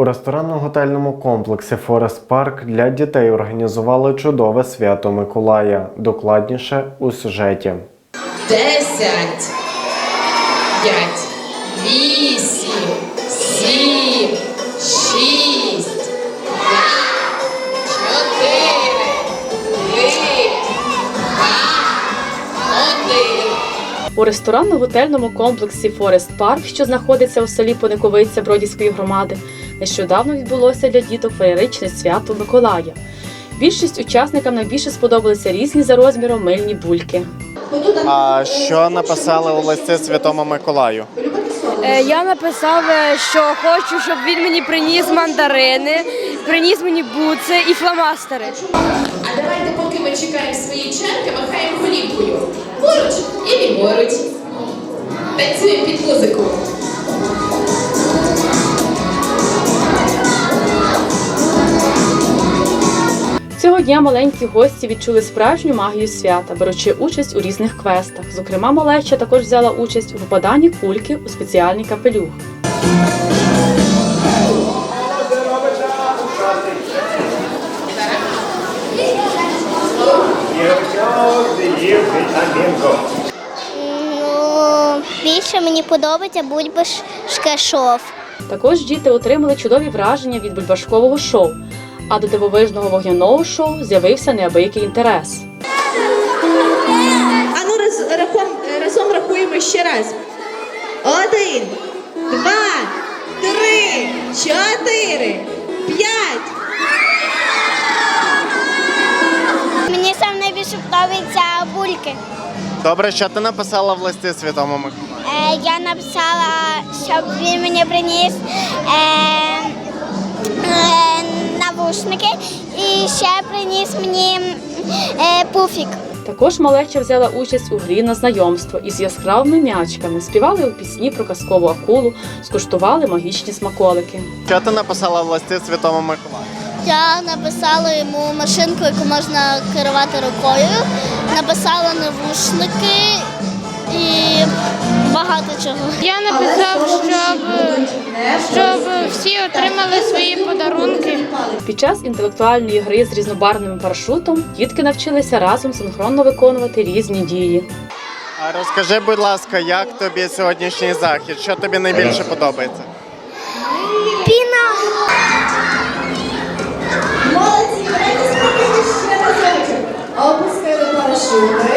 У ресторанно-готельному комплексі Форест Парк для дітей організували чудове свято Миколая. Докладніше у сюжеті. Десять, п'ять, вісім, сім, шість, п'ять, чотири, три, два, один. У ресторанно-готельному комплексі Форест Парк, що знаходиться у селі Пониковиця Бродівської громади, нещодавно відбулося для діток феєричне свято Миколая. Більшість учасникам найбільше сподобалися різні за розміром мильні бульки. А що написали у листі Святому Миколаю? Е, Я написав, е, що хочу, щоб він мені приніс мандарини, приніс мені буци і фломастери. А давайте, поки ми чекаємо свої черги, махаємо голівкою. Поруч і ліворуч. Танцюємо під музику. Цього дня маленькі гості відчули справжню магію свята, беручи участь у різних квестах. Зокрема, малеча також взяла участь у попаданні кульки у спеціальний капелюх. Ну, більше мені подобається бульбашка шов. Також діти отримали чудові враження від бульбашкового шоу. А до дивовижного вогняного шоу з'явився неабиякий інтерес. Ану раз, рахом, разом рахуємо ще раз. Один, два, три, чотири, п'ять. Мені сам найбільше подобаються бульки. Добре, що ти написала в листі Святому Миколаю? Е, я написала, щоб він мені приніс е, е, навушники і ще приніс мені е, пуфік. Також малеча взяла участь у грі на знайомство із яскравими м'ячками, співали у пісні про казкову акулу, скуштували магічні смаколики. Що ти написала в листі Святому Миколаю? Я написала йому машинку, яку можна керувати рукою. Написала навушники і багато чого. Я написав, щоб всі отримали свої подарунки. Під час інтелектуальної гри з різнобарвним парашутом дітки навчилися разом синхронно виконувати різні дії. А розкажи, будь ласка, як тобі сьогоднішній захід? Що тобі найбільше подобається? Піна. Молодці, ще разочок. Опустили парашути.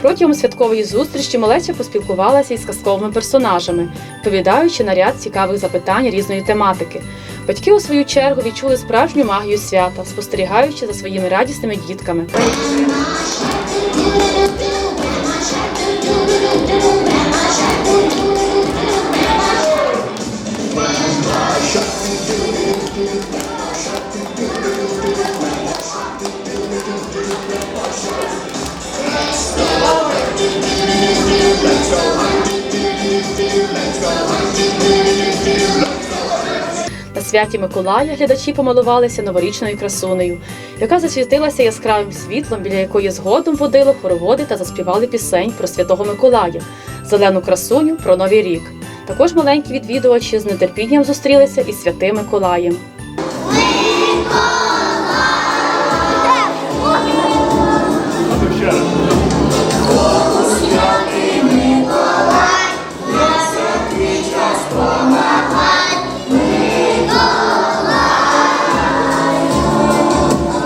Протягом святкової зустрічі малеча поспілкувалася із казковими персонажами, відповідаючи на ряд цікавих запитань різної тематики. Батьки, у свою чергу, відчули справжню магію свята, спостерігаючи за своїми радісними дітками. На святі Миколая глядачі помилувалися новорічною красунею, яка засвітилася яскравим світлом, біля якої згодом водило хороводи та заспівали пісень про святого Миколая, зелену красуню про новий рік. Також маленькі відвідувачі з нетерпінням зустрілися із святим Миколаєм.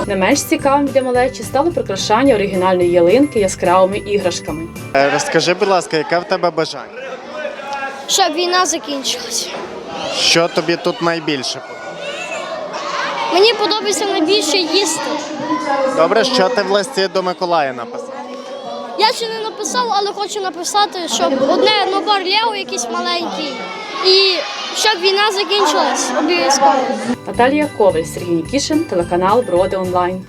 Не менш цікавим для малечі стало прикрашання оригінальної ялинки яскравими іграшками. Е, Розкажи, будь ласка, яке в тебе бажання? Щоб війна закінчилась. Що тобі тут найбільше? Мені подобається найбільше їсти. Добре, що ти в листі до Миколая написав? Я ще не написав, але хочу написати, щоб одне набор Лео якийсь маленький. І щоб війна закінчилась обов'язково. Наталія Коваль, Сергій Нікішин, телеканал Броди Онлайн.